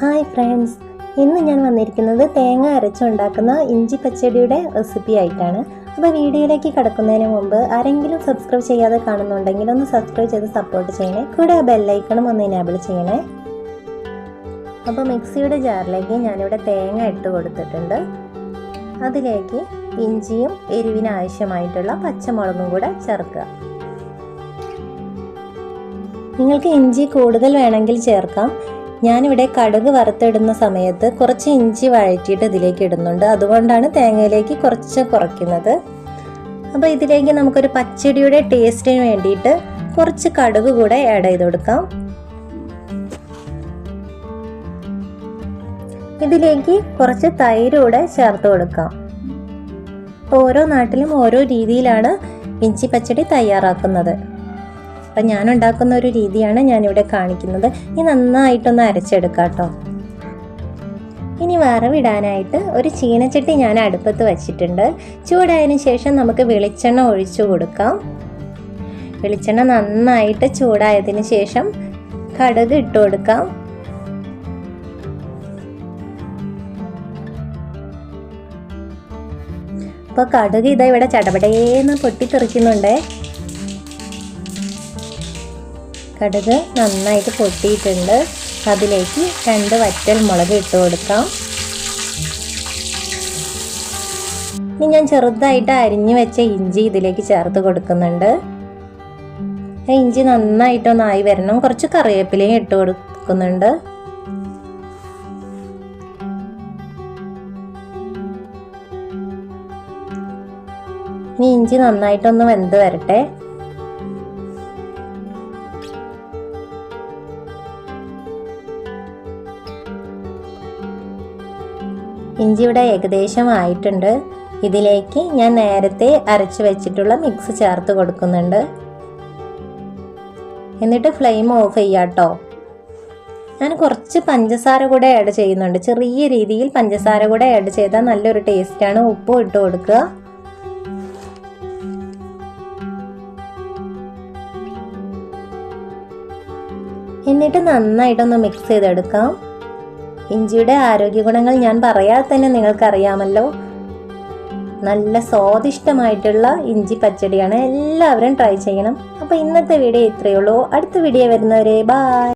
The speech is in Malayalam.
Hi friends. ഇന്ന് ഞാൻ വന്നിരിക്കുന്നത് തേങ്ങ അരച്ചുണ്ടാക്കുന്ന ഇഞ്ചി പച്ചടിയുടെ റെസിപ്പി ആയിട്ടാണ്. അപ്പോൾ വീഡിയോയിലേക്ക് കടക്കുന്നതിന് മുമ്പ് ആരെങ്കിലും സബ്സ്ക്രൈബ് ചെയ്യാതെ കാണുന്നുണ്ടെങ്കിൽ ഒന്ന് സബ്സ്ക്രൈബ് ചെയ്ത് സപ്പോർട്ട് ചെയ്യണേ. കൂടെ ആ ബെല്ലൈക്കണും ഒന്ന് ഇനാബിൾ ചെയ്യണേ. അപ്പോൾ മിക്സിയുടെ ജാറിലേക്ക് ഞാനിവിടെ തേങ്ങ ഇട്ട് കൊടുത്തിട്ടുണ്ട്. അതിലേക്ക് ഇഞ്ചിയും എരിവിന് ആവശ്യമായിട്ടുള്ള പച്ചമുളകും കൂടെ ചേർക്കുക. നിങ്ങൾക്ക് ഇഞ്ചി കൂടുതൽ വേണമെങ്കിൽ ചേർക്കാം. ഞാനിവിടെ കടുക് വറുത്തിടുന്ന സമയത്ത് കുറച്ച് ഇഞ്ചി വഴറ്റിയിട്ട് ഇതിലേക്ക് ഇടുന്നുണ്ട്. അതുകൊണ്ടാണ് തേങ്ങയിലേക്ക് കുറച്ച് കുറയ്ക്കുന്നത്. അപ്പോൾ ഇതിലേക്ക് നമുക്കൊരു പച്ചടിയുടെ ടേസ്റ്റിന് വേണ്ടിയിട്ട് കുറച്ച് കടുക് കൂടെ ആഡ് ചെയ്ത് കൊടുക്കാം. ഇതിലേക്ക് കുറച്ച് തൈര് കൂടെ ചേർത്ത് കൊടുക്കാം. ഓരോ നാട്ടിലും ഓരോ രീതിയിലാണ് ഇഞ്ചി പച്ചടി തയ്യാറാക്കുന്നത്. അപ്പം ഞാൻ ഉണ്ടാക്കുന്ന ഒരു രീതിയാണ് ഞാനിവിടെ കാണിക്കുന്നത്. ഇനി നന്നായിട്ടൊന്ന് അരച്ചെടുക്കാം കേട്ടോ. ഇനി വറവിടാനായിട്ട് ഒരു ചീനച്ചട്ടി ഞാൻ അടുപ്പത്ത് വച്ചിട്ടുണ്ട്. ചൂടായതിനു ശേഷം നമുക്ക് വെളിച്ചെണ്ണ ഒഴിച്ചു കൊടുക്കാം. വെളിച്ചെണ്ണ നന്നായിട്ട് ചൂടായതിന് ശേഷം കടുക് ഇട്ട് കൊടുക്കാം. അപ്പോൾ കടുക് ഇതാ ഇവിടെ ചടപടേന്ന് പൊട്ടിത്തെറിക്കുന്നുണ്ടേ. കടുക് നന്നായിട്ട് പൊട്ടിയിട്ടുണ്ട്. അതിലേക്ക് രണ്ട് വറ്റൽ മുളക് ഇട്ട് കൊടുക്കാം. ഇനി ഞാൻ ചെറുതായിട്ട് അരിഞ്ഞു വെച്ച ഇഞ്ചി ഇതിലേക്ക് ചേർത്ത് കൊടുക്കുന്നുണ്ട്. ഇഞ്ചി നന്നായിട്ടൊന്നായി വരണം. കുറച്ച് കറിവേപ്പിലയും ഇട്ട് കൊടുക്കുന്നുണ്ട്. ഇനി ഇഞ്ചി നന്നായിട്ടൊന്ന് വെന്ത് വരട്ടെ. ഇഞ്ചി ഇവിടെ ഏകദേശം ആയിട്ടുണ്ട്. ഇതിലേക്ക് ഞാൻ നേരത്തെ അരച്ച് വെച്ചിട്ടുള്ള മിക്സ് ചേർത്ത് കൊടുക്കുന്നുണ്ട്. എന്നിട്ട് ഫ്ലെയിം ഓഫ് ചെയ്യാട്ടോ ഞാൻ കുറച്ച് പഞ്ചസാര കൂടെ ആഡ് ചെയ്യുന്നുണ്ട്. ചെറിയ രീതിയിൽ പഞ്ചസാര കൂടെ ആഡ് ചെയ്താൽ നല്ലൊരു ടേസ്റ്റാണ് ഉപ്പും ഇട്ട് കൊടുക്കുക. എന്നിട്ട് നന്നായിട്ടൊന്ന് മിക്സ് ചെയ്തെടുക്കാം. ഇഞ്ചിയുടെ ആരോഗ്യ ഗുണങ്ങൾ ഞാൻ പറയാതെ തന്നെ നിങ്ങൾക്കറിയാമല്ലോ. നല്ല സ്വാദിഷ്ടമായിട്ടുള്ള ഇഞ്ചി പച്ചടിയാണ് എല്ലാവരും ട്രൈ ചെയ്യണം. അപ്പോൾ ഇന്നത്തെ വീഡിയോ ഇത്രയേ ഉള്ളൂ. അടുത്ത വീഡിയോ വരുന്നവരെ ബായ്